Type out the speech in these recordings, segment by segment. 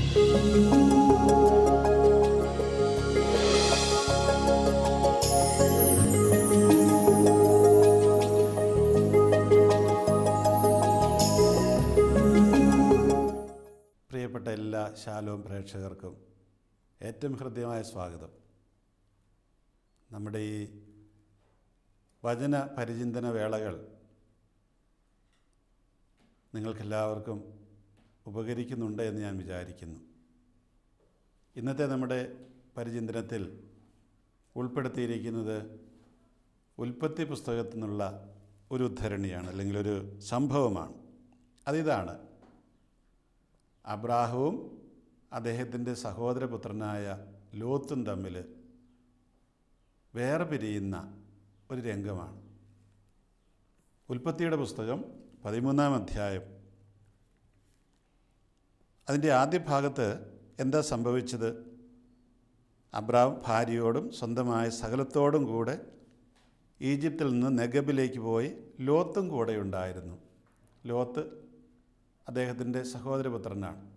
പ്രിയപ്പെട്ട എല്ലാ ശാലോം പ്രേക്ഷകർക്കും ഏറ്റവും ഹൃദ്യമായ സ്വാഗതം. നമ്മുടെ ഈ വചന പരിചിന്തന വേളകൾ നിങ്ങൾക്കെല്ലാവർക്കും ഉപകരിക്കുന്നുണ്ട് എന്ന് ഞാൻ വിചാരിക്കുന്നു. ഇന്നത്തെ നമ്മുടെ പരിചിന്തനത്തിൽ ഉൾപ്പെടുത്തിയിരിക്കുന്നത് ഉൽപ്പത്തി പുസ്തകത്തിൽ നിന്നുള്ള ഒരു ഉദ്ധരണിയാണ് അല്ലെങ്കിൽ ഒരു സംഭവമാണ്. അതിതാണ് അബ്രാഹവും അദ്ദേഹത്തിന്റെ സഹോദരപുത്രനായ ലോത്തും തമ്മിൽ വേറെ പിരിയുന്ന ഒരു രംഗമാണ്. ഉൽപ്പത്തിയുടെ പുസ്തകം പതിമൂന്നാം അധ്യായം അതിന്റെ ആദ്യ ഭാഗത്ത് എന്താ സംഭവിച്ചത്? അബ്രാം ഭാര്യയോടും സ്വന്തമായ സകലത്തോടും കൂടെ ഈജിപ്തിൽ നിന്ന് നെഗബിലേക്ക് പോയി. ലോത്തും കൂടെ ഉണ്ടായിരുന്നു. ലോത്ത് അദ്ദേഹത്തിന്റെ സഹോദരപുത്രനാണ്.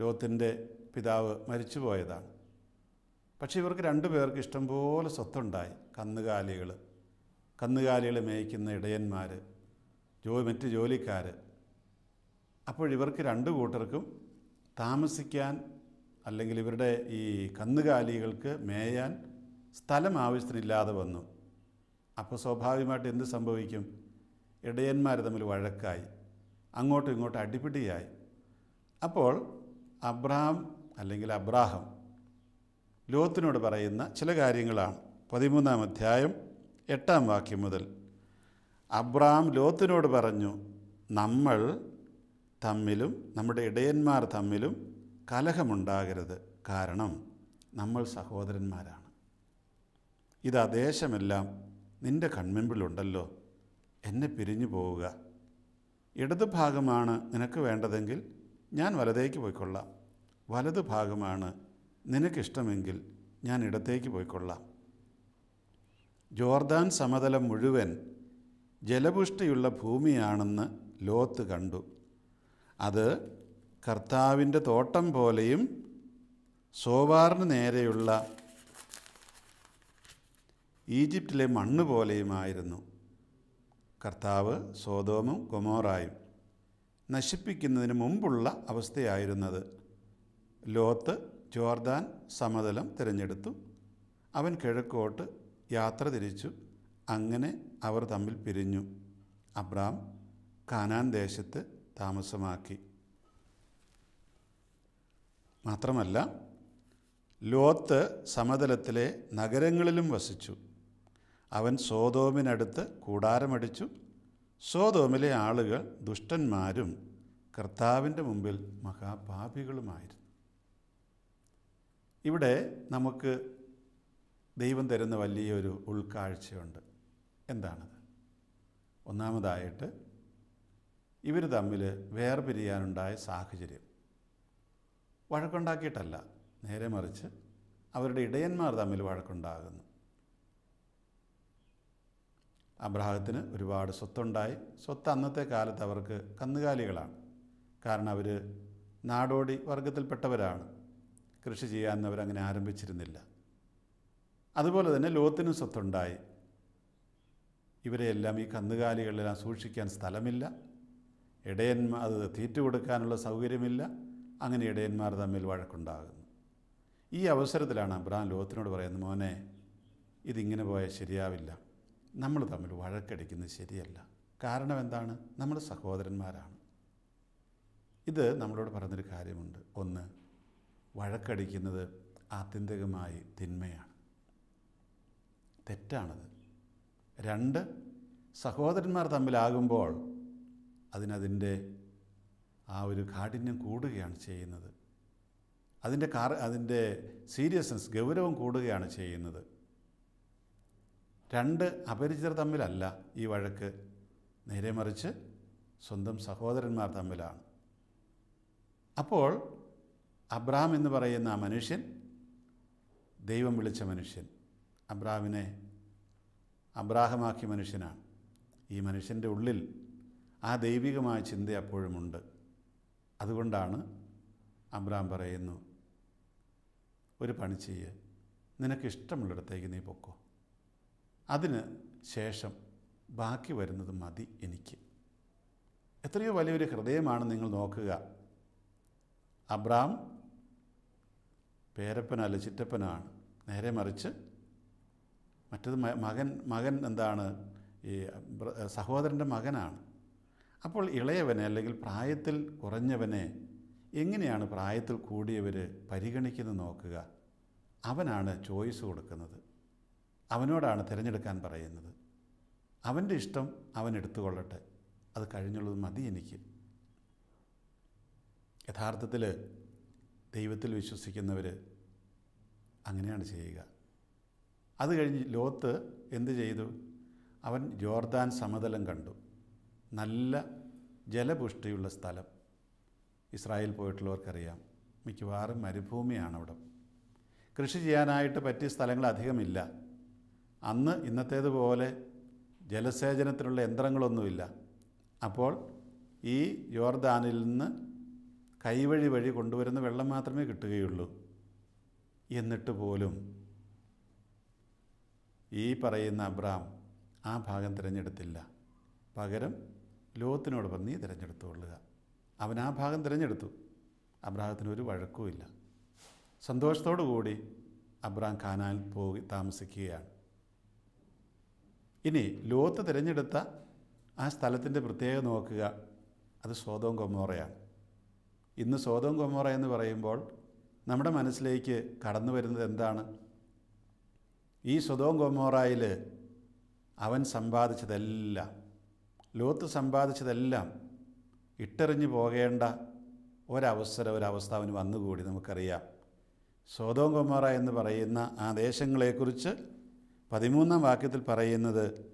ലോത്തിന്റെ പിതാവ് മരിച്ചുപോയതാണ്. പക്ഷേ ഇവർക്ക് രണ്ടു പേർക്ക് ഇഷ്ടംപോലെ സ്വത്തുണ്ടായി. കന്നുകാലികൾ. കന്നുകാലികൾ മേയ്ക്കുന്ന ഇടയന്മാർ ജോ മറ്റ് ജോലിക്കാർ അപ്പോൾ ഇവർക്ക് രണ്ട് കൂട്ടർക്കും താമസിക്കാൻ അല്ലെങ്കിൽ ഇവരുടെ ഈ കന്നുകാലികൾക്ക് മേയാൻ സ്ഥലം ആവശ്യത്തിനില്ലാതെ വന്നു. അപ്പോൾ സ്വാഭാവികമായിട്ട് എന്ത് സംഭവിക്കും? ഇടയന്മാർ തമ്മിൽ വഴക്കായി. അങ്ങോട്ടും ഇങ്ങോട്ടും അടിപിടിയായി. അപ്പോൾ അബ്രഹാം അല്ലെങ്കിൽ അബ്രാഹം ലോത്തിനോട് പറയുന്ന ചില കാര്യങ്ങളാണ്. പതിമൂന്നാം അധ്യായം എട്ടാം വാക്യം മുതൽ. അബ്രാം ലോത്തിനോട് പറഞ്ഞു നമ്മൾ തമ്മിലും നമ്മുടെ ഇടയന്മാർ തമ്മിലും കലഹമുണ്ടാകരുത്. കാരണം നമ്മൾ സഹോദരന്മാരാണ്. ഇതാ ദേശമെല്ലാം നിന്റെ കൺമുമ്പിലുണ്ടല്ലോ. എന്നെ പിരിഞ്ഞു പോവുക. ഇടത് ഭാഗമാണ് നിനക്ക് വേണ്ടതെങ്കിൽ ഞാൻ വലതേക്ക് പോയിക്കൊള്ളാം. വലത് ഭാഗമാണ് നിനക്കിഷ്ടമെങ്കിൽ ഞാൻ ഇടത്തേക്ക് പോയിക്കൊള്ളാം. ജോർദാൻ സമതലം മുഴുവൻ ജലപുഷ്ടിയുള്ള ഭൂമിയാണെന്ന് ലോത്ത് കണ്ടു. അത് കർത്താവിന്റെ തോട്ടം പോലെയും സോവാറിന് നേരെയുള്ള ഈജിപ്തിലെ മണ്ണ് പോലെയുമായിരുന്നു. കർത്താവ് സോതോമും ഗൊമോറായും നശിപ്പിക്കുന്നതിന് മുമ്പുള്ള അവസ്ഥയായിരുന്നത്. ലോത്ത് ജോർദാൻ സമതലം തിരഞ്ഞെടുത്തു. അവൻ കിഴക്കോട്ട് യാത്ര തിരിച്ചു. അങ്ങനെ അവർ തമ്മിൽ പിരിഞ്ഞു. അബ്രാം കാനാൻ ദേശത്ത് താമസമാക്കി. മാത്രമല്ല ലോത്ത് സമതലത്തിലെ നഗരങ്ങളിലും വസിച്ചു. അവൻ സോതോമിനടുത്ത് കൂടാരമടിച്ചു. സോതോമിലെ ആളുകൾ ദുഷ്ടന്മാരും കർത്താവിന്റെ മുമ്പിൽ മഹാപാപികളുമായിരുന്നു. ഇവിടെ നമുക്ക് ദൈവം തരുന്ന വലിയൊരു ഉൾക്കാഴ്ചയുണ്ട്. എന്താണത്? ഒന്നാമതായിട്ട് ഇവർ തമ്മിൽ വേർപിരിയാനുണ്ടായ സാഹചര്യം. വഴക്കുണ്ടാക്കിയിട്ടല്ല. നേരെ മറിച്ച് അവരുടെ ഇടയന്മാർ തമ്മിൽ വഴക്കുണ്ടാകുന്നു. അബ്രാഹത്തിന് ഒരുപാട് സ്വത്തുണ്ടായി. സ്വത്ത് അന്നത്തെ കാലത്ത് അവർക്ക് കന്നുകാലികളാണ്. കാരണം അവർ നാടോടി വർഗത്തിൽപ്പെട്ടവരാണ്. കൃഷി ചെയ്യാൻ അവരങ്ങനെ ആരംഭിച്ചിരുന്നില്ല. അതുപോലെ തന്നെ ലോത്തിനും സ്വത്തുണ്ടായി. ഇവരെയെല്ലാം ഈ കന്നുകാലികളെല്ലാം സൂക്ഷിക്കാൻ സ്ഥലമില്ല. ഇടയന്മാർ അത് തീറ്റ കൊടുക്കാനുള്ള സൗകര്യമില്ല. അങ്ങനെ ഇടയന്മാർ തമ്മിൽ വഴക്കുണ്ടാകുന്നു. ഈ അവസരത്തിലാണ് അബ്രഹാം ലോത്തിനോട് പറയുന്നത് മോനെ ഇതിങ്ങനെ പോയാൽ ശരിയാവില്ല. നമ്മൾ തമ്മിൽ വഴക്കടിക്കുന്നത് ശരിയല്ല. കാരണം എന്താണ്? നമ്മൾ സഹോദരന്മാരാണ്. ഇത് നമ്മളോട് പറഞ്ഞൊരു കാര്യമുണ്ട്. ഒന്ന് വഴക്കടിക്കുന്നത് ആത്യന്തികമായി തിന്മയാണ്. തെറ്റാണത്. രണ്ട് സഹോദരന്മാർ തമ്മിലാകുമ്പോൾ അതിനതിന്റെ ആ ഒരു കാഠിന്യം കൂടുകയാണ് ചെയ്യുന്നത്. അതിന്റെ കാർ അതിന്റെ സീരിയസ്നെസ് ഗൗരവം കൂടുകയാണ് ചെയ്യുന്നത്. രണ്ട് അപരിചിതർ തമ്മിലല്ല ഈ വഴക്ക്. നേരെ മറിച്ച് സ്വന്തം സഹോദരന്മാർ തമ്മിലാണ്. അപ്പോൾ അബ്രാം എന്ന് പറയുന്ന ആ മനുഷ്യൻ ദൈവം വിളിച്ച മനുഷ്യൻ. അബ്രാമിനെ അബ്രാഹമാക്കിയ മനുഷ്യനാണ്. ഈ മനുഷ്യന്റെ ഉള്ളിൽ ആ ദൈവികമായ ചിന്ത അപ്പോഴുമുണ്ട്. അതുകൊണ്ടാണ് അബ്രാം പറയുന്നു ഒരു പണി ചെയ്യ്. നിനക്കിഷ്ടമുള്ളിടത്തേക്ക് നീ പൊക്കോ. അതിന് ശേഷം ബാക്കി വരുന്നത് മതി എനിക്ക്. എത്രയോ വലിയൊരു ഹൃദയമാണ് നിങ്ങൾ നോക്കുക. അബ്രാം പേരപ്പനല്ല ചിറ്റപ്പനാണ്. നേരെ മറിച്ച് മറ്റത് മകൻ മകൻ എന്താണ്? ഈ സഹോദരന്റെ മകനാണ്. അപ്പോൾ ഇളയവനെ അല്ലെങ്കിൽ പ്രായത്തിൽ കുറഞ്ഞവനെ എങ്ങനെയാണ് പ്രായത്തിൽ കൂടിയവർ പരിഗണിക്കുന്നത് നോക്കുക? അവനാണ് ചോയ്സ് കൊടുക്കുന്നത്. അവനോടാണ് തിരഞ്ഞെടുക്കാൻ പറയുന്നത്. അവന്റെ ഇഷ്ടം അവൻ എടുത്തുകൊള്ളട്ടെ. അത് കഴിഞ്ഞുള്ളത് മതി എനിക്ക്. യഥാർത്ഥത്തിൽ ദൈവത്തിൽ വിശ്വസിക്കുന്നവർ അങ്ങനെയാണ് ചെയ്യുക. അത് കഴിഞ്ഞ് ലോത്ത് എന്ത് ചെയ്തു? അവൻ ജോർദാൻ സമതലം കണ്ടു. നല്ല ജലപുഷ്ടിയുള്ള സ്ഥലം. ഇസ്രായേൽ പോയിട്ടുള്ളവർക്കറിയാം. മിക്കവാറും മരുഭൂമിയാണ് അവിടെ കൃഷി ചെയ്യാനായിട്ട് പറ്റിയ സ്ഥലങ്ങൾ അധികമില്ല. അന്ന് ഇന്നത്തേതുപോലെ ജലസേചനത്തിനുള്ള യന്ത്രങ്ങളൊന്നുമില്ല. അപ്പോൾ ഈ യോർദാനിൽ നിന്ന് കൈവഴി വഴി കൊണ്ടുവരുന്ന വെള്ളം മാത്രമേ കിട്ടുകയുള്ളൂ. എന്നിട്ട് പോലും ഈ പറയുന്ന അബ്രാം ആ ഭാഗം തിരഞ്ഞെടുത്തില്ല. പകരം പറഞ്ഞ് നീ തിരഞ്ഞെടുത്തുകൊള്ളുക. അവൻ ആ ഭാഗം തിരഞ്ഞെടുത്തു. അബ്രാഹത്തിന് ഒരു വഴക്കുമില്ല സന്തോഷത്തോടു കൂടി അബ്രാം ഖാനാൽ പോയി താമസിക്കുകയാണ്. ഇനി ലോത്ത് തിരഞ്ഞെടുത്ത ആ സ്ഥലത്തിന്റെ പ്രത്യേകത നോക്കുക. അത് സ്വതവും കൊമോറയാണ് ഇന്ന് സ്വതവും കൊമോറ എന്ന് പറയുമ്പോൾ നമ്മുടെ മനസ്സിലേക്ക് കടന്നു വരുന്നത് എന്താണ്? ഈ സ്വതവും കൊമോറയിൽ അവൻ സമ്പാദിച്ചതെല്ലാം ലോത്ത് സമ്പാദിച്ചതെല്ലാം ഇട്ടെറിഞ്ഞു പോകേണ്ട ഒരവസരം ഒരവസ്ഥ അവന് വന്നുകൂടി നമുക്കറിയാം. സോതോം കുമാറ എന്ന് പറയുന്ന ആ ദേശങ്ങളെക്കുറിച്ച് പതിമൂന്നാം വാക്യത്തിൽ പറയുന്നത്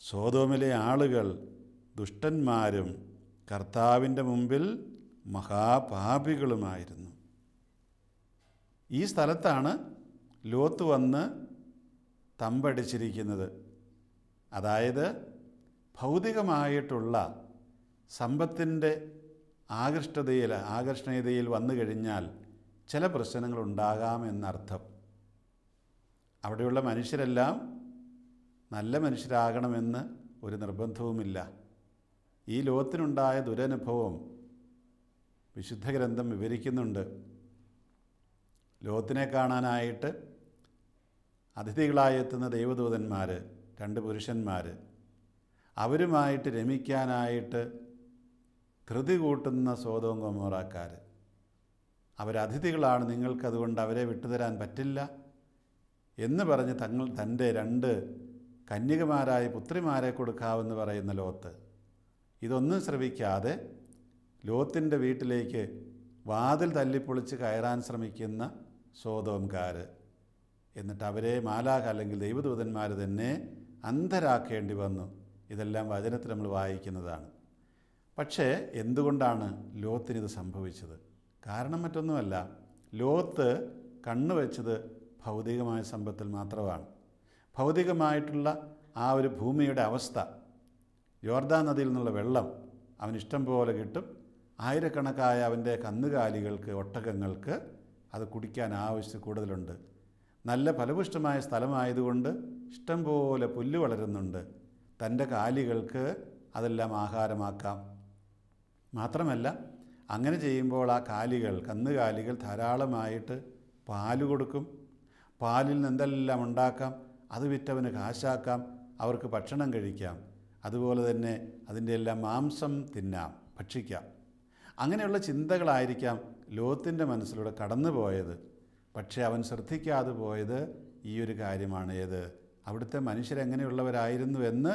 സോതോമിലെ ആളുകൾ ദുഷ്ടന്മാരും കർത്താവിന്റെ മുമ്പിൽ മഹാപാപികളുമായിരുന്നു. ഈ സ്ഥലത്താണ് ലോത്ത് വന്ന് തമ്പടിച്ചിരിക്കുന്നത്. അതായത് ഭൗതികമായിട്ടുള്ള സമ്പത്തിന്റെ ആകൃഷ്ടതയിൽ ആകർഷണീയതയിൽ വന്നു കഴിഞ്ഞാൽ ചില പ്രശ്നങ്ങൾ ഉണ്ടാകാമെന്നർത്ഥം അവിടെയുള്ള മനുഷ്യരെല്ലാം നല്ല മനുഷ്യരാകണമെന്ന് ഒരു നിർബന്ധവുമില്ല. ഈ ലോകത്തിനുണ്ടായ ദുരനുഭവം വിശുദ്ധ ഗ്രന്ഥം വിവരിക്കുന്നുണ്ട്. ലോകത്തിനെ കാണാനായിട്ട് അതിഥികളായി എത്തുന്ന ദൈവദൂതന്മാർ രണ്ട് പുരുഷന്മാർ അവരുമായിട്ട് രമിക്കാനായിട്ട് ധൃതി കൂട്ടുന്ന സ്വതവും കൊമോറാക്കാർ അവരതിഥികളാണ് നിങ്ങൾക്കതുകൊണ്ട് അവരെ വിട്ടുതരാൻ പറ്റില്ല എന്ന് പറഞ്ഞ് തങ്ങൾ തന്റെ രണ്ട് കന്യകമാരായ പുത്രിമാരെ കൊടുക്കാമെന്ന് പറയുന്ന ലോത്ത്. ഇതൊന്നും ശ്രവിക്കാതെ ലോത്തിന്റെ വീട്ടിലേക്ക് വാതിൽ തല്ലിപ്പൊളിച്ച് കയറാൻ ശ്രമിക്കുന്ന സോതോംകാർ. എന്നിട്ട് അവരെ മാലാഖ അല്ലെങ്കിൽ ദൈവദൂതന്മാർ തന്നെ അന്ധരാക്കേണ്ടി വന്നു. ഇതെല്ലാം വചനത്തിൽ നമ്മൾ വായിക്കുന്നതാണ്. പക്ഷേ എന്തുകൊണ്ടാണ് ലോത്തിനിത് സംഭവിച്ചത്? കാരണം മറ്റൊന്നുമല്ല ലോത്ത് കണ്ണുവെച്ചത് ഭൗതികമായ സമ്പത്തിൽ മാത്രമാണ്. ഭൗതികമായിട്ടുള്ള ആ ഒരു ഭൂമിയുടെ അവസ്ഥ യോർദാ നദിയിൽ നിന്നുള്ള വെള്ളം അവന് ഇഷ്ടം പോലെ കിട്ടും. ആയിരക്കണക്കായ അവന്റെ കന്നുകാലികൾക്ക് ഒട്ടകങ്ങൾക്ക് അത് കുടിക്കാൻ ആവശ്യം കൂടുതലുണ്ട്. നല്ല ഫലപുഷ്ടമായ സ്ഥലമായതുകൊണ്ട് ഇഷ്ടം പോലെ പുല്ല് വളരുന്നുണ്ട്. തന്റെ കാലികൾക്ക് അതെല്ലാം ആഹാരമാക്കാം. മാത്രമല്ല അങ്ങനെ ചെയ്യുമ്പോൾ ആ കാലികൾ കന്നുകാലികൾ ധാരാളമായിട്ട് പാൽ കൊടുക്കും. പാലിൽ നിന്ന് എന്തെല്ലാം ഉണ്ടാക്കാം അത് വിറ്റവന് കാശാക്കാം അവർക്ക് ഭക്ഷണം കഴിക്കാം. അതുപോലെ തന്നെ അതിന്റെ എല്ലാം മാംസം തിന്നാം ഭക്ഷിക്കാം. അങ്ങനെയുള്ള ചിന്തകളായിരിക്കാം ലോത്തിന്റെ മനസ്സിലൂടെ കടന്നു പോയത് പക്ഷേ അവൻ ശ്രദ്ധിക്കാതെ പോയത് ഈ ഒരു കാര്യമാണ് ഏത് അവിടുത്തെ മനുഷ്യരെങ്ങനെയുള്ളവരായിരുന്നു എന്ന്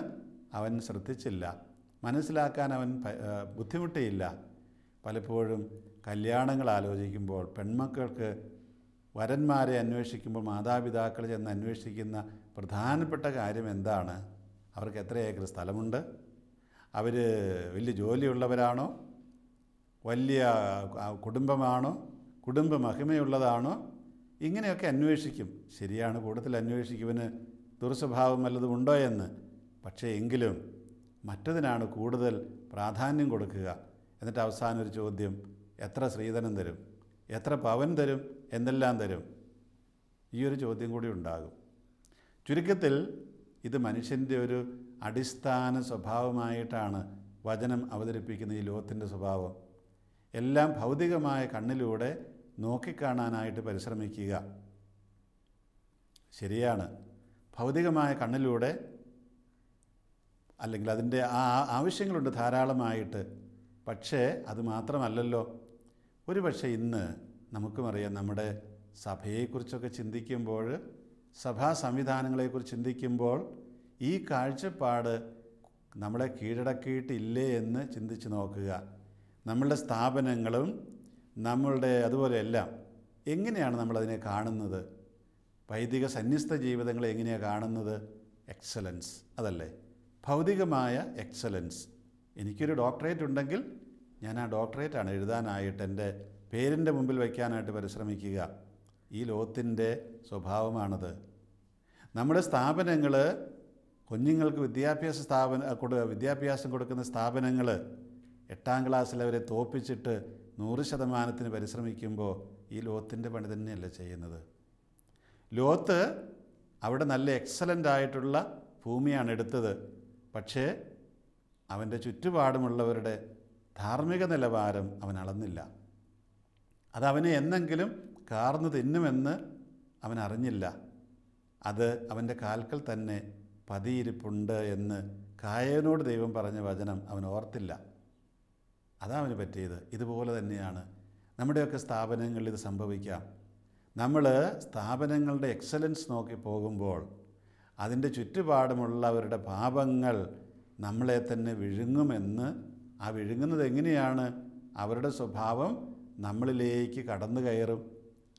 അവൻ ശ്രദ്ധിച്ചില്ല. മനസ്സിലാക്കാൻ അവൻ ബുദ്ധിമുട്ടിയില്ല. പലപ്പോഴും കല്യാണങ്ങൾ ആലോചിക്കുമ്പോൾ പെൺമക്കൾക്ക് വരന്മാരെ അന്വേഷിക്കുമ്പോൾ മാതാപിതാക്കൾ ചെന്ന് അന്വേഷിക്കുന്ന പ്രധാനപ്പെട്ട കാര്യം എന്താണ്? അവർക്ക് എത്ര ഏക്കർ സ്ഥലമുണ്ട്? അവർ വലിയ ജോലിയുള്ളവരാണോ? വലിയ കുടുംബമാണോ? കുടുംബ മഹിമയുള്ളതാണോ ഇങ്ങനെയൊക്കെ അന്വേഷിക്കും. ശരിയാണ് കൂടുതൽ അന്വേഷിക്കുവന് ദുർസ്വഭാവം വല്ലതും ഉണ്ടോ എന്ന്. പക്ഷേ എങ്കിലും മറ്റതിനാണ് കൂടുതൽ പ്രാധാന്യം കൊടുക്കുക. എന്നിട്ട് അവസാനം ഒരു ചോദ്യം എത്ര ശ്രീധനം തരും? എത്ര പവൻ തരും? എന്തെല്ലാം തരും? ഈ ഒരു ചോദ്യം കൂടി ഉണ്ടാകും. ചുരുക്കത്തിൽ ഇത് മനുഷ്യന്റെ ഒരു അടിസ്ഥാന സ്വഭാവമായിട്ടാണ് വചനം അവതരിപ്പിക്കുന്ന ഈ ലോകത്തിന്റെ സ്വഭാവം. എല്ലാം ഭൗതികമായ കണ്ണിലൂടെ നോക്കിക്കാണാനായിട്ട് പരിശ്രമിക്കുക. ശരിയാണ്. ഭൗതികമായ കണ്ണിലൂടെ അല്ലെങ്കിൽ അതിന്റെ ആ ആവശ്യങ്ങളുണ്ട് ധാരാളമായിട്ട്. പക്ഷേ അത് മാത്രമല്ലല്ലോ. ഒരു പക്ഷേ ഇന്ന് നമുക്കും അറിയാം നമ്മുടെ സഭയെക്കുറിച്ചൊക്കെ ചിന്തിക്കുമ്പോൾ സഭാ സംവിധാനങ്ങളെക്കുറിച്ച് ചിന്തിക്കുമ്പോൾ ഈ കാഴ്ചപ്പാട് നമ്മളെ കീഴടക്കിയിട്ടില്ലേ എന്ന് ചിന്തിച്ച് നോക്കുക. നമ്മളുടെ സ്ഥാപനങ്ങളും നമ്മളുടെ അതുപോലെ എല്ലാം എങ്ങനെയാണ് നമ്മളതിനെ കാണുന്നത്? വൈദിക സന്യസ്ത ജീവിതങ്ങളെ എങ്ങനെയാണ് കാണുന്നത്? എക്സലൻസ് അതല്ലേ? ഭൗതികമായ എക്സലൻസ് എനിക്കൊരു ഡോക്ടറേറ്റ് ഉണ്ടെങ്കിൽ ഞാൻ ആ ഡോക്ടറേറ്റാണ് എഴുതാനായിട്ട് എന്റെ പേരിന്റെ മുമ്പിൽ വയ്ക്കാനായിട്ട് പരിശ്രമിക്കുക. ഈ ലോകത്തിന്റെ സ്വഭാവമാണത്. നമ്മുടെ സ്ഥാപനങ്ങൾ കുഞ്ഞുങ്ങൾക്ക് വിദ്യാഭ്യാസ സ്ഥാപന കൊടു വിദ്യാഭ്യാസം കൊടുക്കുന്ന സ്ഥാപനങ്ങൾ എട്ടാം ക്ലാസ്സിൽ അവരെ തോപ്പിച്ചിട്ട് നൂറ് ശതമാനത്തിന് പരിശ്രമിക്കുമ്പോൾ ഈ ലോകത്തിന്റെ പണി തന്നെയല്ല ചെയ്യുന്നത്? ലോകത്ത് അവിടെ നല്ല എക്സലന്റ് ആയിട്ടുള്ള ഭൂമിയാണ് എടുത്തത്. പക്ഷേ അവന്റെ ചുറ്റുപാടുമുള്ളവരുടെ ധാർമ്മിക നിലവാരം അവൻ അളന്നില്ല. അത് അവനെ എന്നെങ്കിലും കാർന്നു തിന്നുമെന്ന് അവൻ അറിഞ്ഞില്ല. അത് അവന്റെ കാൽക്കൽ തന്നെ പതിയിരിപ്പുണ്ട് എന്ന് കായനോട് ദൈവം പറഞ്ഞ വചനം അവൻ ഓർത്തില്ല. അതാ അവന് പറ്റിയത്. ഇതുപോലെ തന്നെയാണ്. നമ്മുടെയൊക്കെ സ്ഥാപനങ്ങളിൽ ഇത് സംഭവിക്കാം. നമ്മൾ സ്ഥാപനങ്ങളുടെ എക്സലൻസ് നോക്കി പോകുമ്പോൾ അതിന്റെ ചുറ്റുപാടുമുള്ളവരുടെ പാപങ്ങൾ നമ്മളെ തന്നെ വിഴുങ്ങുമെന്ന് ആ വിഴുങ്ങുന്നത് എങ്ങനെയാണ്? അവരുടെ സ്വഭാവം നമ്മളിലേക്ക് കടന്നു കയറും.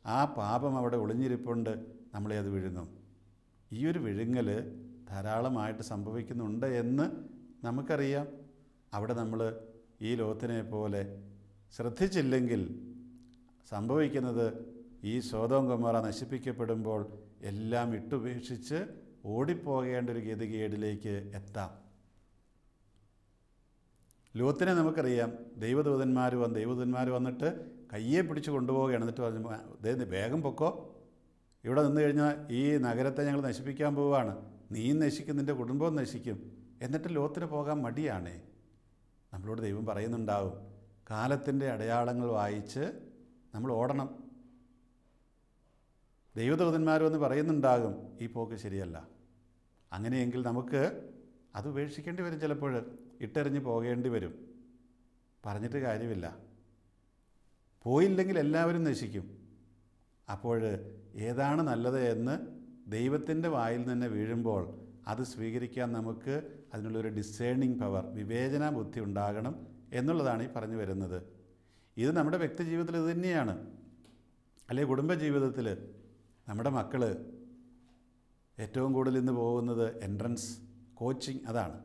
ആ പാപം അവിടെ ഒളിഞ്ഞിരിപ്പുണ്ട് നമ്മളെ അത് വിഴുങ്ങും. ഈ ഒരു വിഴുങ്ങൽ ധാരാളമായിട്ട് സംഭവിക്കുന്നുണ്ട് എന്ന് നമുക്കറിയാം. അവിടെ നമ്മൾ ഈ ലോകത്തിനെ പോലെ ശ്രദ്ധിച്ചില്ലെങ്കിൽ സംഭവിക്കുന്നത് ഈ സ്വതം കുമാറ നശിപ്പിക്കപ്പെടുമ്പോൾ എല്ലാം ഇട്ടുപേക്ഷിച്ച് ഓടിപ്പോകേണ്ട ഒരു ഗതികേടിലേക്ക് എത്താം. ലോത്തിനെ നമുക്കറിയാം ദൈവദൂതന്മാർ വന്ന് ദൈവദൂതന്മാർ വന്നിട്ട് കയ്യെ പിടിച്ച് കൊണ്ടുപോവുകയാണ്. എന്നിട്ട് പറഞ്ഞു ദേ വേഗം പൊക്കോ. ഇവിടെ നിന്ന് കഴിഞ്ഞാൽ ഈ നഗരത്തെ ഞങ്ങൾ നശിപ്പിക്കാൻ പോവുകയാണ്. നീ നശിക്കും നിന്റെ കുടുംബവും നശിക്കും. എന്നിട്ട് ലോത്തിന് പോകാൻ മടിയാണേ. നമ്മളോട് ദൈവം പറയുന്നുണ്ടാവും കാലത്തിന്റെ അടയാളങ്ങൾ വായിച്ച് നമ്മൾ ഓടണം. ദൈവദൂതന്മാർ എന്ന് പറയുന്നുണ്ടാകും ഈ പോക്ക് ശരിയല്ല. അങ്ങനെയെങ്കിൽ നമുക്ക് അത് ഉപേക്ഷിക്കേണ്ടി വരും ചിലപ്പോൾ ഇട്ടെറിഞ്ഞ് പോകേണ്ടി വരും. പറഞ്ഞിട്ട് കാര്യമില്ല. പോയില്ലെങ്കിൽ എല്ലാവരും നശിക്കും. അപ്പോൾ ഏതാണ് നല്ലത് എന്ന് ദൈവത്തിന്റെ വായിൽ തന്നെ വീഴുമ്പോൾ അത് സ്വീകരിക്കാൻ നമുക്ക് അതിനുള്ളൊരു ഡിസേണിങ് പവർ വിവേചന ബുദ്ധി ഉണ്ടാകണം എന്നുള്ളതാണ് ഈ പറഞ്ഞു വരുന്നത്. ഇത് നമ്മുടെ വ്യക്തി ജീവിതത്തിൽ ഇത് തന്നെയാണ്. അല്ലെങ്കിൽ കുടുംബജീവിതത്തിൽ നമ്മുടെ മക്കൾ ഏറ്റവും കൂടുതൽ ഇന്ന് പോകുന്നത് എൻട്രൻസ് കോച്ചിങ് അതാണ്.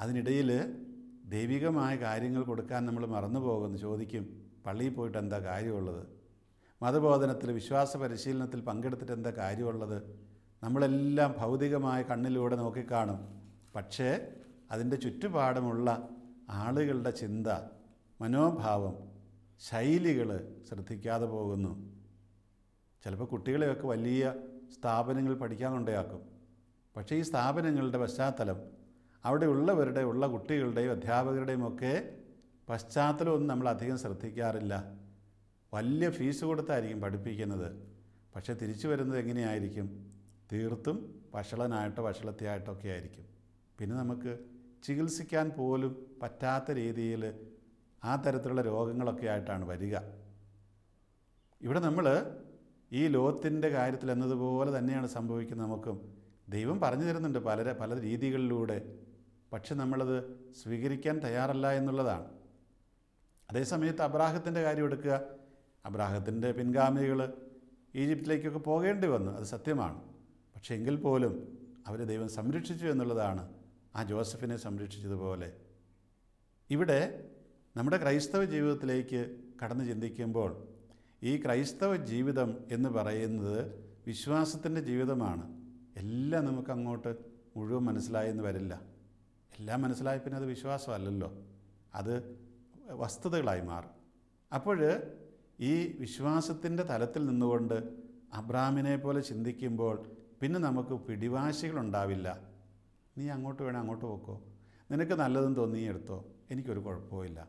അതിനിടയിൽ ദൈവികമായ കാര്യങ്ങൾ കൊടുക്കാൻ നമ്മൾ മറന്നു പോകുന്നു. ചോദിക്കും പള്ളിയിൽ പോയിട്ട് എന്താ കാര്യമുള്ളത്? മതബോധനത്തിൽ വിശ്വാസ പരിശീലനത്തിൽ പങ്കെടുത്തിട്ട് എന്താ കാര്യമുള്ളത്? നമ്മളെല്ലാം ഭൗതികമായ കണ്ണിലൂടെ നോക്കിക്കാണും. പക്ഷേ അതിന്റെ ചുറ്റുപാടുമുള്ള ആളുകളുടെ ചിന്ത മനോഭാവം ശൈലികൾ ശ്രദ്ധിക്കാതെ പോകുന്നു. ചിലപ്പോൾ കുട്ടികളെയൊക്കെ വലിയ സ്ഥാപനങ്ങൾ പഠിക്കാൻ കൊണ്ടയാക്കും പക്ഷേ ഈ സ്ഥാപനങ്ങളുടെ പശ്ചാത്തലം അവിടെ ഉള്ളവരുടെ ഉള്ള കുട്ടികളുടെയും അധ്യാപകരുടെയും ഒക്കെ പശ്ചാത്തലമൊന്നും നമ്മൾ അധികം ശ്രദ്ധിക്കാറില്ല. വലിയ ഫീസ് കൊടുത്തായിരിക്കും പഠിപ്പിക്കുന്നത്. പക്ഷേ തിരിച്ചു വരുന്നത് എങ്ങനെയായിരിക്കും? തീർത്തും വഷളനായിട്ടോ വഷളത്തിയായിട്ടൊക്കെ ആയിരിക്കും. പിന്നെ നമുക്ക് ചികിത്സിക്കാൻ പോലും പറ്റാത്ത രീതിയിൽ ആ തരത്തിലുള്ള രോഗങ്ങളൊക്കെ ആയിട്ടാണ് വരിക. ഇവിടെ നമ്മൾ ഈ ലോകത്തിന്റെ കാര്യത്തിൽ എന്നതുപോലെ തന്നെയാണ് സംഭവിക്കുന്നത് നമുക്കും. ദൈവം പറഞ്ഞു തരുന്നുണ്ട് പല പല രീതികളിലൂടെ. പക്ഷെ നമ്മളത് സ്വീകരിക്കാൻ തയ്യാറല്ല എന്നുള്ളതാണ്. അതേസമയത്ത് അബ്രാഹത്തിന്റെ കാര്യം എടുക്കുക. അബ്രാഹത്തിന്റെ പിൻഗാമികൾ ഈജിപ്തിലേക്കൊക്കെ പോകേണ്ടി വന്നു. അത് സത്യമാണ്. പക്ഷേ എങ്കിൽ പോലും അവരെ ദൈവം സംരക്ഷിച്ചു എന്നുള്ളതാണ് ആ ജോസഫിനെ സംരക്ഷിച്ചതുപോലെ. ഇവിടെ നമ്മുടെ ക്രൈസ്തവ ജീവിതത്തിലേക്ക് കടന്നു ചിന്തിക്കുമ്പോൾ ഈ ക്രൈസ്തവ ജീവിതം എന്ന് പറയുന്നത് വിശ്വാസത്തിന്റെ ജീവിതമാണ്. എല്ലാം നമുക്ക് അങ്ങോട്ട് മുഴുവൻ മനസ്സിലായെന്ന് വരില്ല. എല്ലാം മനസ്സിലായ പിന്നെ അത് വിശ്വാസമല്ലല്ലോ. അത് വസ്തുതകളായി മാറും. അപ്പോൾ ഈ വിശ്വാസത്തിന്റെ തലത്തിൽ നിന്നുകൊണ്ട് അബ്രാമിനെ പോലെ ചിന്തിക്കുമ്പോൾ പിന്നെ നമുക്ക് പിടിവാശികളുണ്ടാവില്ല. നീ അങ്ങോട്ട് വേണേ അങ്ങോട്ട് പോക്കോ. നിനക്ക് നല്ലതെന്ന് തോന്നി നീ എടുത്തോ. എനിക്കൊരു കുഴപ്പമില്ല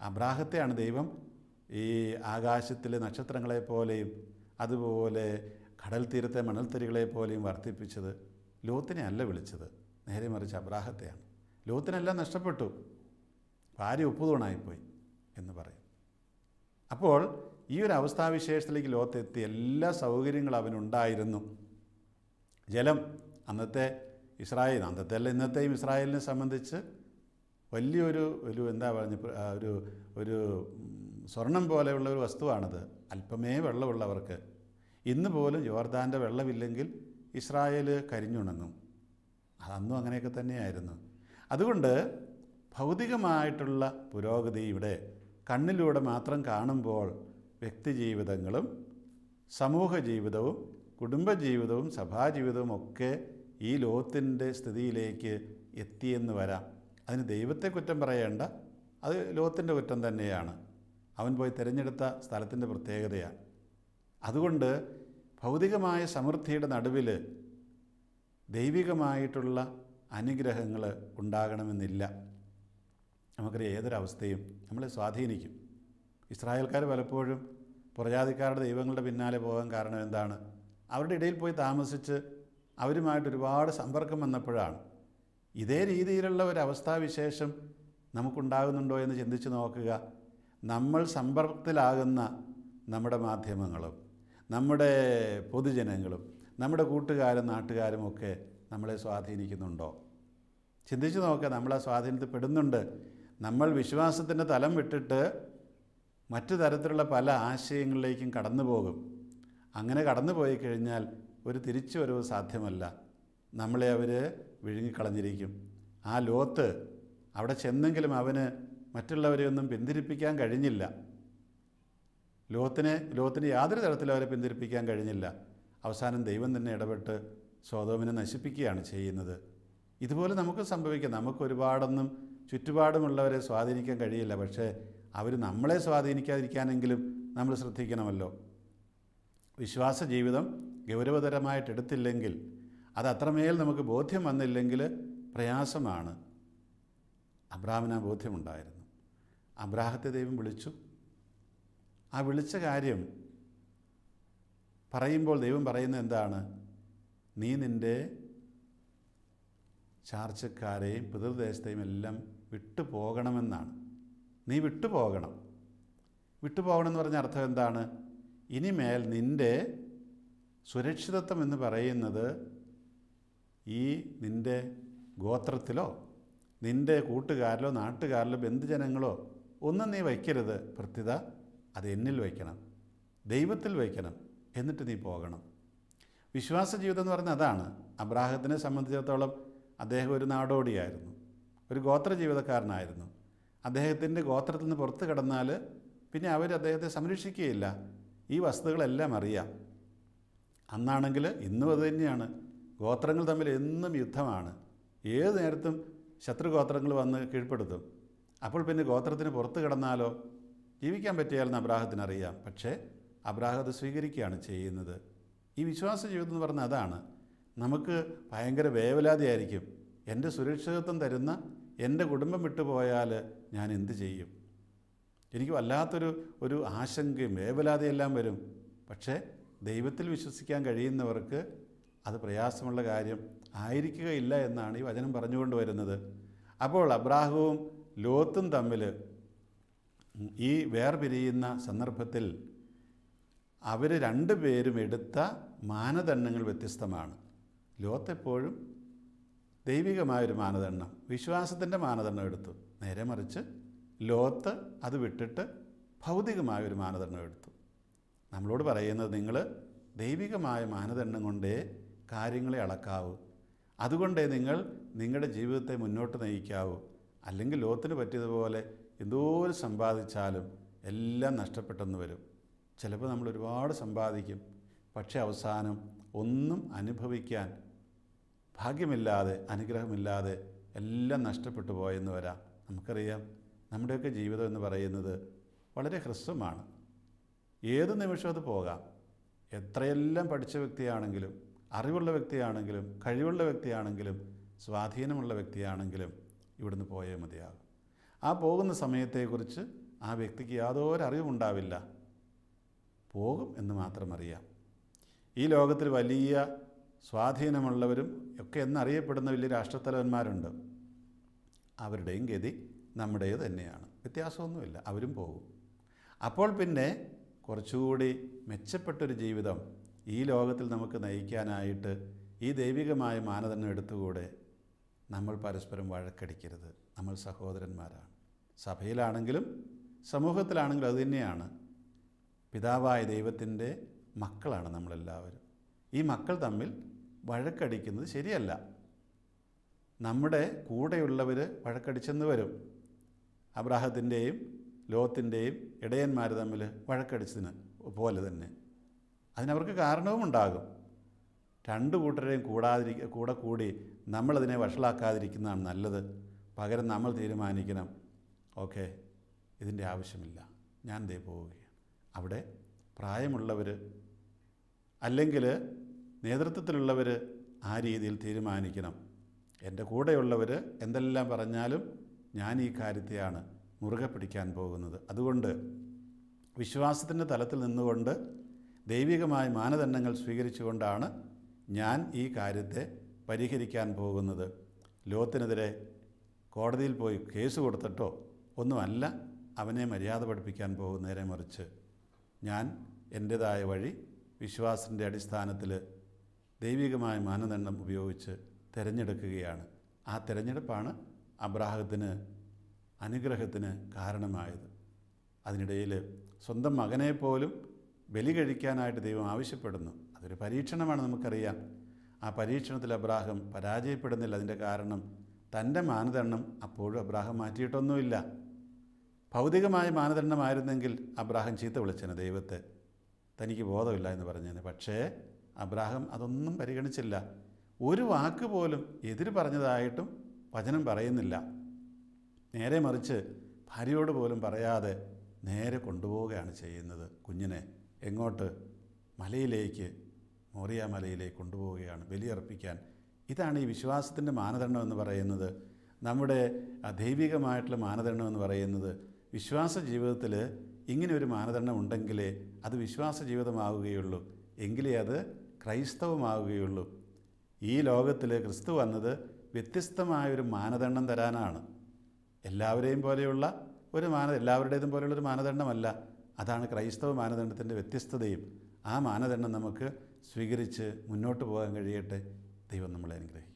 അബ്രാഹത്തെയാണ് ദൈവം ഈ ആകാശത്തിലെ നക്ഷത്രങ്ങളെ പോലെയും അതുപോലെ കടൽ തീരത്തെ മണൽത്തരികളെ പോലെയും വർദ്ധിപ്പിച്ചത് ലോത്തിനെ അല്ല വിളിച്ചത്. നേരെ മറിച്ച് അബ്രാഹത്തെയാണ്. ലോത്തിനെല്ലാം നഷ്ടപ്പെട്ടു. ഭാര്യ ഉപ്പുതൂണായിപ്പോയി എന്ന് പറയും. അപ്പോൾ ഈ ഒരു അവസ്ഥാവിശേഷത്തിലേക്ക് ലോകത്തെത്തി എല്ലാ സൗകര്യങ്ങളും അവനുണ്ടായിരുന്നു. ജലം അന്നത്തെ ഇസ്രായേൽ അന്നത്തെ അല്ല ഇന്നത്തെയും ഇസ്രായേലിനെ സംബന്ധിച്ച് വലിയൊരു ഒരു എന്താ പറഞ്ഞ ഒരു ഒരു സ്വർണം പോലെയുള്ള ഒരു വസ്തുവാണത്. അല്പമേ വെള്ളമുള്ളവർക്ക്. ഇന്ന് പോലും ജോർദാന്റെ വെള്ളമില്ലെങ്കിൽ ഇസ്രായേൽ കരിഞ്ഞുണങ്ങും. അന്നും അങ്ങനെയൊക്കെ തന്നെയായിരുന്നു. അതുകൊണ്ട് ഭൗതികമായിട്ടുള്ള പുരോഗതി ഇവിടെ കണ്ണിലൂടെ മാത്രം കാണുമ്പോൾ വ്യക്തിജീവിതങ്ങളും സമൂഹ ജീവിതവും കുടുംബജീവിതവും സഭാജീവിതവും ഒക്കെ ഈ ലോകത്തിന്റെ സ്ഥിതിയിലേക്ക് എത്തിയെന്ന് വരാം. അതിന് ദൈവത്തെ കുറ്റം പറയേണ്ട അത് ലോകത്തിന്റെ കുറ്റം തന്നെയാണ്. അവൻ പോയി തിരഞ്ഞെടുത്ത സ്ഥലത്തിന്റെ പ്രത്യേകതയാണ്. അതുകൊണ്ട് ഭൗതികമായ സമൃദ്ധിയുടെ നടുവിൽ ദൈവികമായിട്ടുള്ള അനുഗ്രഹങ്ങൾ ഉണ്ടാകണമെന്നില്ല. നമുക്കറിയാം ഏതൊരവസ്ഥയും നമ്മളെ സ്വാധീനിക്കും. ഇസ്രായേൽക്കാർ പലപ്പോഴും പുറജാതിക്കാരുടെ ദൈവങ്ങളുടെ പിന്നാലെ പോകാൻ കാരണം എന്താണ്? അവരുടെ ഇടയിൽ പോയി താമസിച്ച് അവരുമായിട്ട് ഒരുപാട് സമ്പർക്കം വന്നപ്പോഴാണ്. ഇതേ രീതിയിലുള്ള ഒരു അവസ്ഥാവിശേഷം നമുക്കുണ്ടാകുന്നുണ്ടോ എന്ന് ചിന്തിച്ച് നോക്കുക. നമ്മൾ സമ്പർക്കത്തിലാകുന്ന നമ്മുടെ മാധ്യമങ്ങളും നമ്മുടെ പൊതുജനങ്ങളും നമ്മുടെ കൂട്ടുകാരും നാട്ടുകാരും ഒക്കെ നമ്മളെ സ്വാധീനിക്കുന്നുണ്ടോ? ചിന്തിച്ചു നോക്കുക നമ്മളെ സ്വാധീനത്തിൽപ്പെടുന്നുണ്ട്. സ്വാധീനത്തിൽ നമ്മൾ വിശ്വാസത്തിന്റെ തലം വിട്ടിട്ട് മറ്റു തരത്തിലുള്ള പല ആശയങ്ങളിലേക്കും കടന്നു പോകും. അങ്ങനെ കടന്നു പോയി കഴിഞ്ഞാൽ ഒരു തിരിച്ചു വരവ് സാധ്യമല്ല. നമ്മളെ അവർ വിഴുങ്ങിക്കളഞ്ഞിരിക്കും. ആ ലോത്ത് അവിടെ ചെന്നെങ്കിലും അവന് മറ്റുള്ളവരെയൊന്നും പിന്തിരിപ്പിക്കാൻ കഴിഞ്ഞില്ല. ലോത്തിനെ ലോകത്തിന് യാതൊരു തരത്തിലും അവരെ പിന്തിരിപ്പിക്കാൻ കഴിഞ്ഞില്ല. അവസാനം ദൈവം തന്നെ ഇടപെട്ട് സ്വതോമിനെ നശിപ്പിക്കുകയാണ് ചെയ്യുന്നത്. ഇതുപോലെ നമുക്ക് സംഭവിക്കാം. നമുക്ക് ഒരുപാടൊന്നും ചുറ്റുപാടുമുള്ളവരെ സ്വാധീനിക്കാൻ കഴിയില്ല. പക്ഷേ അവർ നമ്മളെ സ്വാധീനിക്കാതിരിക്കാനെങ്കിലും നമ്മൾ ശ്രദ്ധിക്കണമല്ലോ. വിശ്വാസ ജീവിതം ഗൗരവതരമായിട്ട് എടുത്തില്ലെങ്കിൽ അത് അത്രമേൽ നമുക്ക് ബോധ്യം വന്നില്ലെങ്കിൽ പ്രയാസമാണ്. അബ്രാമിന് ആ ബോധ്യമുണ്ടായിരുന്നു. അബ്രാഹത്തെ ദൈവം വിളിച്ചു. ആ വിളിച്ച കാര്യം പറയുമ്പോൾ ദൈവം പറയുന്ന എന്താണ്? നീ നിന്റെ ചാർച്ചക്കാരെയും പിതൃദേശത്തെയും എല്ലാം വിട്ടു പോകണമെന്നാണ്. നീ വിട്ടുപോകണം വിട്ടുപോകണം വിട്ടു പോകണം എന്ന് പറഞ്ഞ അർത്ഥം എന്താണ്? ഇനിമേൽ നിന്റെ സുരക്ഷിതത്വം എന്ന് പറയുന്നത് ഈ നിന്റെ ഗോത്രത്തിലോ നിന്റെ കൂട്ടുകാരിലോ നാട്ടുകാരിലോ ബന്ധുജനങ്ങളോ ഒന്നും നീ വയ്ക്കരുത് പ്രത്യത അത് എന്നിൽ വയ്ക്കണം ദൈവത്തിൽ വയ്ക്കണം എന്നിട്ട് നീ പോകണം. വിശ്വാസ ജീവിതം എന്ന് പറഞ്ഞാൽ അതാണ്. അബ്രാഹത്തിനെ സംബന്ധിച്ചിടത്തോളം അദ്ദേഹം ഒരു നാടോടിയായിരുന്നു ഒരു ഗോത്ര ജീവിതക്കാരനായിരുന്നു. അദ്ദേഹത്തിന്റെ ഗോത്രത്തിൽ നിന്ന് പുറത്ത് കിടന്നാൽ പിന്നെ അവർ അദ്ദേഹത്തെ സംരക്ഷിക്കുകയില്ല. ഈ വസ്തുതകളെല്ലാം അറിയാം. അന്നാണെങ്കിൽ ഇന്നും അത് തന്നെയാണ്. ഗോത്രങ്ങൾ തമ്മിൽ എന്നും യുദ്ധമാണ്. ഏത് നേരത്തും ശത്രുഗോത്രങ്ങൾ വന്ന് കീഴ്പ്പെടുത്തും. അപ്പോൾ പിന്നെ ഗോത്രത്തിന് പുറത്ത് കിടന്നാലോ? ജീവിക്കാൻ പറ്റിയാലെന്ന് അബ്രാഹത്തിന് അറിയാം പക്ഷേ അബ്രാഹം അത് സ്വീകരിക്കുകയാണ് ചെയ്യുന്നത്. ഈ വിശ്വാസ ജീവിതം എന്ന് പറഞ്ഞാൽ അതാണ്. നമുക്ക് ഭയങ്കര വേവലാതിയായിരിക്കും. എന്റെ സുരക്ഷിതത്വം തരുന്ന എന്റെ കുടുംബം വിട്ടുപോയാൽ ഞാൻ എന്ത് ചെയ്യും? എനിക്ക് വല്ലാത്തൊരു ഒരു ആശങ്കയും വേവലാതിയെല്ലാം വരും. പക്ഷേ ദൈവത്തിൽ വിശ്വസിക്കാൻ കഴിയുന്നവർക്ക് അത് പ്രയാസമുള്ള കാര്യം ആയിരിക്കുകയില്ല എന്നാണ് ഈ വചനം പറഞ്ഞുകൊണ്ട് വരുന്നത്. അപ്പോൾ അബ്രാഹവും ലോത്തും തമ്മിൽ ഈ വേർപിരിയുന്ന സന്ദർഭത്തിൽ അവർ രണ്ടുപേരും എടുത്ത മാനദണ്ഡങ്ങൾ വ്യത്യസ്തമാണ്. ലോത്തെപ്പോഴും ദൈവികമായൊരു മാനദണ്ഡം വിശ്വാസത്തിന്റെ മാനദണ്ഡം എടുത്തു. നേരെ മറിച്ച് ലോത്ത് അത് വിട്ടിട്ട് ഭൗതികമായൊരു മാനദണ്ഡം എടുത്തു. നമ്മളോട് പറയുന്നത് നിങ്ങൾ ദൈവികമായ മാനദണ്ഡം കൊണ്ടേ കാര്യങ്ങളെ അളക്കാവൂ. അതുകൊണ്ടേ നിങ്ങൾ നിങ്ങളുടെ ജീവിതത്തെ മുന്നോട്ട് നയിക്കാവൂ. അല്ലെങ്കിൽ ലോത്തിന് പറ്റിയതുപോലെ എന്തോരം സമ്പാദിച്ചാലും എല്ലാം നഷ്ടപ്പെട്ടെന്ന് വരും. ചിലപ്പോൾ നമ്മൾ ഒരുപാട് സമ്പാദിക്കും. പക്ഷേ അവസാനം ഒന്നും അനുഭവിക്കാൻ ഭാഗ്യമില്ലാതെ അനുഗ്രഹമില്ലാതെ എല്ലാം നഷ്ടപ്പെട്ടു പോയെന്ന് വരാം. നമുക്കറിയാം നമ്മുടെയൊക്കെ ജീവിതം എന്ന് പറയുന്നത് വളരെ ഹ്രസ്വമാണ്. ഏത് നിമിഷം അത് പോകാം. എത്രയെല്ലാം പഠിച്ച വ്യക്തിയാണെങ്കിലും അറിവുള്ള വ്യക്തിയാണെങ്കിലും കഴിവുള്ള വ്യക്തിയാണെങ്കിലും സ്വാധീനമുള്ള വ്യക്തിയാണെങ്കിലും ഇവിടുന്ന് പോയേ മതിയാകും. ആ പോകുന്ന സമയത്തെക്കുറിച്ച് ആ വ്യക്തിക്ക് യാതൊരു അറിവുമുണ്ടാവില്ല. പോകും എന്ന് മാത്രം അറിയാം. ഈ ലോകത്തിൽ വലിയ സ്വാധീനമുള്ളവരും ഒക്കെ എന്നറിയപ്പെടുന്ന വലിയ രാഷ്ട്രത്തലവന്മാരുണ്ട്. അവരുടെയും ഗതി നമ്മുടേത് തന്നെയാണ്. വ്യത്യാസമൊന്നുമില്ല. അവരും പോകും. അപ്പോൾ പിന്നെ കുറച്ചുകൂടി മെച്ചപ്പെട്ടൊരു ജീവിതം ഈ ലോകത്തിൽ നമുക്ക് നയിക്കാനായിട്ട് ഈ ദൈവികമായ മാനദണ്ഡം എടുത്തുകൂടെ നമ്മൾ പരസ്പരം വഴക്കടിക്കരുത്. നമ്മൾ സഹോദരന്മാരാണ്. സഭയിലാണെങ്കിലും സമൂഹത്തിലാണെങ്കിലും അതുതന്നെയാണ് പിതാവായ ദൈവത്തിന്റെ മക്കളാണ് നമ്മളെല്ലാവരും. ഈ മക്കൾ തമ്മിൽ വഴക്കടിക്കുന്നത് ശരിയല്ല. നമ്മുടെ കൂടെയുള്ളവർ വഴക്കടിച്ചെന്ന് വരും. അബ്രാഹത്തിന്റെയും ലോത്തിന്റെയും ഇടയന്മാർ തമ്മിൽ വഴക്കടിച്ചതിന് പോലെ തന്നെ. അതിനവർക്ക് കാരണവും ഉണ്ടാകും രണ്ട് കൂട്ടരെയും കൂടാതിരിക്ക കൂടെ കൂടി നമ്മളതിനെ വഷളാക്കാതിരിക്കുന്നതാണ് നല്ലത്. പകരം നമ്മൾ തീരുമാനിക്കണം. ഓക്കെ ഇതിന്റെ ആവശ്യമില്ല. ഞാൻ ദേ പോവുകയാണ്. അവിടെ പ്രായമുള്ളവർ അല്ലെങ്കിൽ നേതൃത്വത്തിലുള്ളവർ ആ രീതിയിൽ തീരുമാനിക്കണം. എന്റെ കൂടെയുള്ളവർ എന്തെല്ലാം പറഞ്ഞാലും ഞാൻ ഈ കാര്യത്തെയാണ് മുറുകെ പിടിക്കാൻ പോകുന്നത്. അതുകൊണ്ട് വിശ്വാസത്തിന്റെ തലത്തിൽ നിന്നുകൊണ്ട് ദൈവികമായ മാനദണ്ഡങ്ങൾ സ്വീകരിച്ചുകൊണ്ടാണ് ഞാൻ ഈ കാര്യത്തെ പരിഹരിക്കാൻ പോകുന്നത്. ലോത്തിനെതിരെ കോടതിയിൽ പോയി കേസ് കൊടുത്തിട്ടോ ഒന്നുമല്ല അവനെ മര്യാദ പഠിപ്പിക്കാൻ പോകുന്ന നേരെ മറിച്ച് ഞാൻ എന്റേതായ വഴി വിശ്വാസത്തിന്റെ അടിസ്ഥാനത്തിൽ ദൈവികമായ മാനദണ്ഡം ഉപയോഗിച്ച് തിരഞ്ഞെടുക്കുകയാണ്. ആ തിരഞ്ഞെടുപ്പാണ് അബ്രാഹത്തിന് അനുഗ്രഹത്തിന് കാരണമായത്. അതിനിടയിൽ സ്വന്തം മകനെ പോലും ബലി കഴിക്കാനായിട്ട് ദൈവം ആവശ്യപ്പെടുന്നു. അതൊരു പരീക്ഷണമാണ് നമുക്കറിയാം. ആ പരീക്ഷണത്തിൽ അബ്രാഹം പരാജയപ്പെടുന്നില്ല. അതിന്റെ കാരണം തന്റെ മാനദണ്ഡം അപ്പോഴും അബ്രാഹം മാറ്റിയിട്ടൊന്നുമില്ല. ഭൗതികമായ മാനദണ്ഡമായിരുന്നെങ്കിൽ അബ്രാഹം ചീത്ത വിളിച്ചേനെ ദൈവത്തെ. തനിക്ക് ബോധമില്ല എന്ന് പറഞ്ഞേനെ. പക്ഷേ അബ്രാഹം അതൊന്നും പരിഗണിച്ചില്ല. ഒരു വാക്ക് പോലും എതിര് പറഞ്ഞതായിട്ടും വചനം പറയുന്നില്ല. നേരെ മറിച്ച് ഭാര്യയോട് പോലും പറയാതെ നേരെ കൊണ്ടുപോവുകയാണ് ചെയ്യുന്നത് കുഞ്ഞിനെ. എങ്ങോട്ട്? മലയിലേക്ക് മോറിയ മലയിലേക്ക് കൊണ്ടുപോവുകയാണ് ബലിയർപ്പിക്കാൻ. ഇതാണ് ഈ വിശ്വാസത്തിന്റെ മാനദണ്ഡം എന്ന് പറയുന്നത്. നമ്മുടെ ദൈവികമായിട്ടുള്ള മാനദണ്ഡം എന്ന് പറയുന്നത് വിശ്വാസ ജീവിതത്തിൽ ഇങ്ങനെ ഒരു മാനദണ്ഡം ഉണ്ടെങ്കിലേ അത് വിശ്വാസ ജീവിതമാവുകയുള്ളൂ. എങ്കിലേ അത് ക്രൈസ്തവമാവുകയുള്ളൂ. ഈ ലോകത്തിൽ ക്രിസ്തു വന്നത് വ്യത്യസ്തമായൊരു മാനദണ്ഡം തരാനാണ്. എല്ലാവരെയും പോലെയുള്ള ഒരു മാന എല്ലാവരുടേതും പോലെയുള്ളൊരു മാനദണ്ഡമല്ല. അതാണ് ക്രൈസ്തവ മാനദണ്ഡത്തിന്റെ വ്യത്യസ്തതയും. ആ മാനദണ്ഡം നമുക്ക് സ്വീകരിച്ച് മുന്നോട്ട് പോകാൻ കഴിയട്ടെ. ദൈവം നമ്മളെ അനുഗ്രഹിക്കട്ടെ.